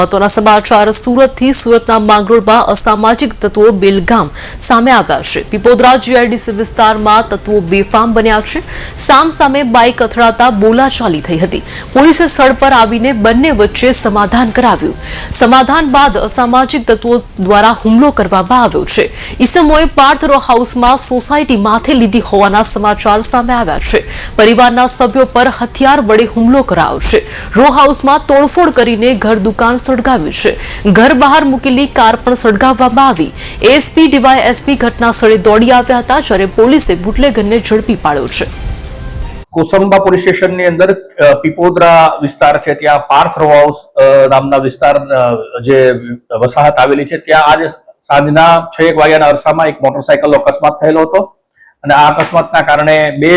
મહત્વના સમાચાર સુરતથી સુરતના માંગરોળમાં અસામાજિક તત્વો બેલગામ સામે આવ્યા છે. પીપોદરા જીઆઈડીસી વિસ્તારમાં તત્વો બેફામ બન્યા છે. સામ સામે બાઇક અથડાતા બોલાચાલી થઈ હતી. પોલીસે સ્થળ પર આવીને બંને વચ્ચે સમાધાન કરાવ્યું. સમાધાન બાદ અસામાજિક તત્વો દ્વારા હુમલો કરવામાં આવ્યો છે. ઈસમોએ પાર્થ રો હાઉસમાં સોસાયટી માથે લીધી હોવાના સમાચાર સામે આવ્યા છે. પરિવારના સભ્યો પર હથિયાર વડે હુમલો કરાયો છે. રો હાઉસમાં તોડફોડ કરીને ઘર દુકાન સળગાવ્યું છે. ઘર બહાર મૂકેલી કાર પણ સળગાવવામાં આવી. એસપી, ડીવાયએસપી ઘટના સ્થળે દોડી આવ્યા હતા, જ્યારે પોલીસે બુટલેગરને ઝડપી પાડ્યો છે. કોસંબા પોલીસ સ્ટેશનની અંદર પીપોદરા વિસ્તાર છે, ત્યાં પાર્થ રો હાઉસ નામના વિસ્તાર જે વસાહત આવેલી છે, ત્યાં આજે સાંજના છ એક વાગ્યાના અરસામાં એક મોટરસાયકલનો અકસ્માત થયેલો હતો. અને આ અકસ્માતના કારણે બે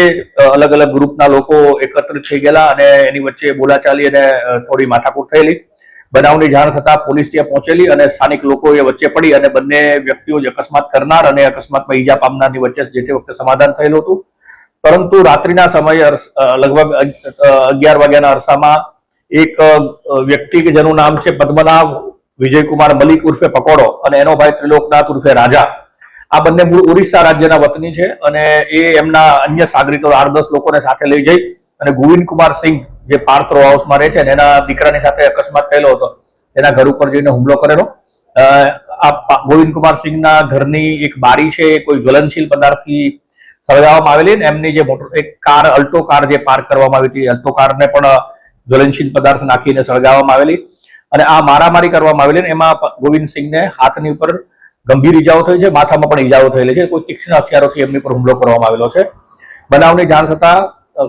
અલગ અલગ ગ્રુપના લોકો એકત્રિત થઈ ગયેલા અને એની વચ્ચે બોલાચાલી અને થોડી માથાકૂટ થયેલી. બનાવની જાણ થતા પોલીસ ત્યાં પહોંચેલી અને સ્થાનિક લોકોએ વચ્ચે પડી અને બંને વ્યક્તિઓ જે અકસ્માત કરનાર અને અકસ્માતમાં ઈજા પામનારની વચ્ચે જે તે વખતે સમાધાન થયેલું હતું. પરંતુ રાત્રિના સમયે લગભગ અગિયાર વાગ્યાના અરસામાં એક વ્યક્તિ કે જેનું નામ છે પદ્મનાભ વિજયકુમાર મલિક ઉર્ફે પકોડો અને એનો ભાઈ ત્રિલોકનાથ ઉર્ફે રાજા. આ બંને મૂળ ઓરિસ્સા રાજ્યના વતની છે અને એ એમના અન્ય સાગરીતો આઠ દસ લોકોને સાથે લઈ જઈ અને ગોવિંદ કુમાર સિંહ જે પાર્થ રો હાઉસમાં રહે છે એના દીકરાની સાથે અકસ્માત થયેલો હતો. એના ઘર ઉપર જઈને હુમલો કરેલો. આ ગોવિંદ કુમાર સિંહના ઘરની એક બારી છે, કોઈ જ્વલનશીલ પદાર્થથી સળગાવવામાં આવેલી ને એમની જે મોટર, એક કાર, અલ્ટો કાર જે પાર્ક કરવામાં આવી હતી અલ્ટો કારને પણ જ્વલનશીલ પદાર્થ નાખીને સળગાવવામાં આવેલી અને આ મારામારી કરવામાં આવેલી ને એમાં ગોવિંદ સિંહને હાથની ઉપર ગંભીર ઈજાઓ થઈ છે, માથામાં પણ ઈજાઓ થયેલી છે. કોઈ તીક્ષ્ણ હથિયારોથી એમની પર હુમલો કરવામાં આવેલો છે. બનાવની જાણ થતા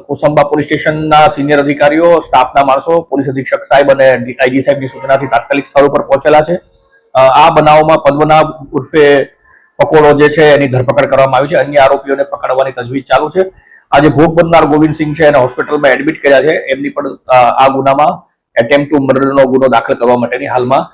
કોસંબા પોલીસ સ્ટેશનના સિનિયર અધિકારીઓ, સ્ટાફના માણસો, પોલીસ અધિક્ષક સાહેબ અને આઈજી સાહેબની સૂચનાથી તાત્કાલિક સ્થળ ઉપર પહોંચેલા છે. આ બનાવમાં પદ્મનાભ ઉર્ફે પકોડો જે છે એની ધરપકડ કરવામાં આવી છે. અન્ય આરોપીઓને પકડવાની તજવીજ ચાલુ છે. આજે ભોગ બનનાર ગોવિંદસિંહ છે એને હોસ્પિટલમાં એડમિટ કર્યા છે. એમની પણ આ ગુનામાં એટેમ્પ ટુ મર્ડરનો ગુનો દાખલ કરવા માટેની હાલમાં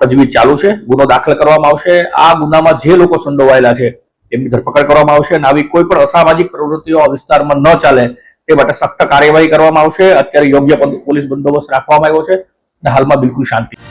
તજવીજ ચાલુ છે. ગુનો દાખલ કરવામાં આવશે. આ ગુનામાં જે લોકો સંડોવાયેલા છે એમની ધરપકડ કરવામાં આવશે અને આવી કોઈ પણ અસામાજિક પ્રવૃત્તિઓ આ વિસ્તારમાં ન ચાલે તે માટે સખ્ત કાર્યવાહી કરવામાં આવશે. અત્યારે યોગ્ય પોલીસ બંદોબસ્ત રાખવામાં આવ્યો છે હાલમાં બિલકુલ શાંતિ